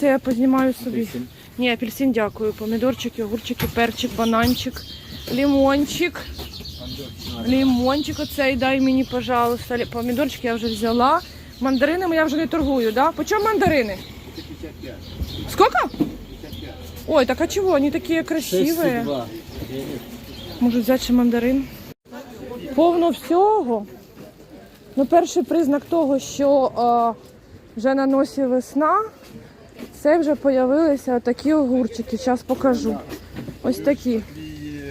Це я познімаю собі. Ні, апельсин дякую. Помідорчики, огурчики, перчик, бананчик, лимончик. Лимончик оцей дай мені, пожалуйста. Помідорчики я вже взяла. Мандаринами я вже не торгую, да? По чому мандарини? Сколько? Ой, так а чего? Они такие красивые. Можу взяти ще мандарин. Повно всього. Ну, перший признак того, що е, вже на носі весна, це вже з'явилися такі огурчики. Зараз покажу. Ось такі. І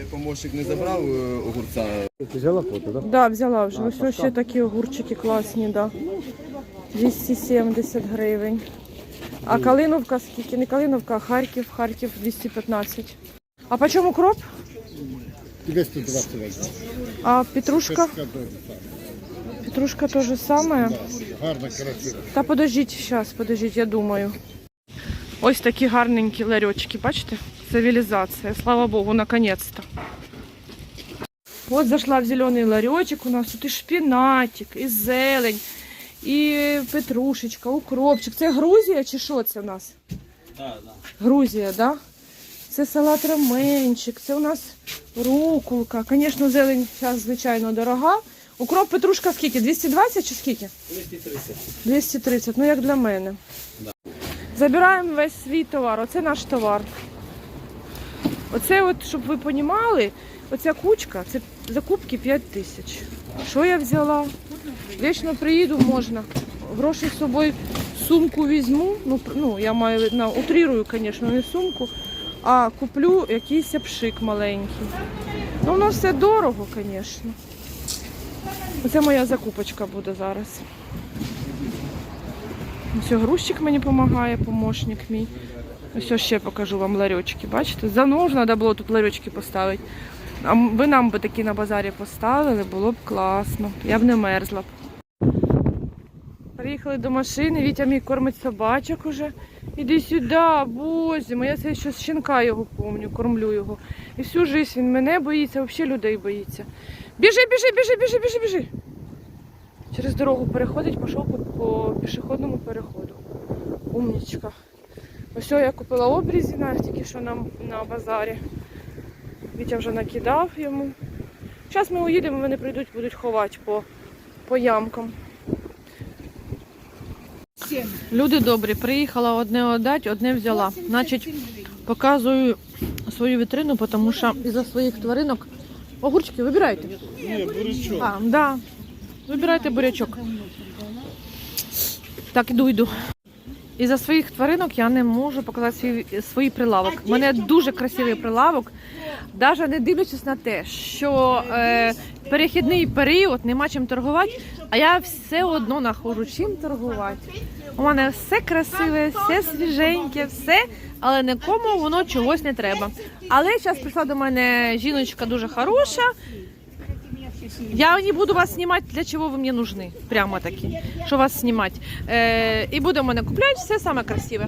помощник не забрав е, огурця. Ти взяла фото, так? Да, взяла вже. Ось ось ще такі огурчики класні, да. 270 гривень. А Калиновка скільки? Не Калиновка, а Харків, Харків 215. А по чому кроп? 220 А петрушка? Петрушка то же самое. Гарно, красиво. Та подождіть, зараз, подождіть, я думаю. Ось такі гарненькі ларьочки, бачите? Цивілізація, слава Богу, наконец-то. От зайшла в зелений ларьочок, у нас тут і шпінатик, і зелень, і петрушечка, укропчик. Це Грузія чи що це у нас? Грузія, да? Це салат раменчик, це у нас рукулка. Звісно, зелень зараз, звичайно, дорога. Укроп петрушка скільки? 220 чи скільки? 230. 230, ну як для мене. Забираємо весь свій товар. Оце наш товар. Оце, от, щоб ви розуміли, оця кучка, це закупки 5 тисяч. Що я взяла? Вічно приїду, можна. Гроші з собою сумку візьму. Ну, ну я маю на утрірую, звісно, не сумку, а куплю якийсь пшик маленький. Ну, воно все дорого, звісно. Оце моя закупочка буде зараз. Ось грузчик мені допомагає, помощник мій. Ось ще покажу вам ларьочки. Бачите? Давно треба було тут ларьочки поставити. А ви нам би такі на базарі поставили, було б класно. Я б не мерзла б. Приїхали до машини, Вітя мій кормить собачок уже. Іди сюди, бозі, я це ще з щенка його помню, кормлю його. І всю життя він мене боїться, взагалі людей боїться. Біжи, біжи, біжи, біжи, біжи, біжи. Через дорогу переходить, пішов по, по пішохідному переходу. Умнічка. Ось я купила обрізі тільки що на, на базарі. Вітя вже накидав йому. Зараз ми уїдемо, вони прийдуть, будуть ховати по, по ямкам. Люди добрі, приїхала одне отдати, одне взяла. Значить, показую свою вітрину, тому що із-за своїх тваринок. Огурчики, вибирайте. Ні, бурячок. А, да. Вибирайте бурячок. Так, іду, йду. І за своїх тваринок я не можу показати свій, свій прилавок. У мене дуже красивий прилавок, навіть не дивлячись на те, що е, перехідний період нема чим торгувати, а я все одно знаходжу чим торгувати. У мене все красиве, все свіженьке, все, але нікому воно чогось не треба. Але зараз прийшла до мене жіночка дуже хороша. Я не буду вас знімати, для чого ви мені нужны. Прямо таки, що вас знімати. Е, і буде в мене купляти все саме красиве.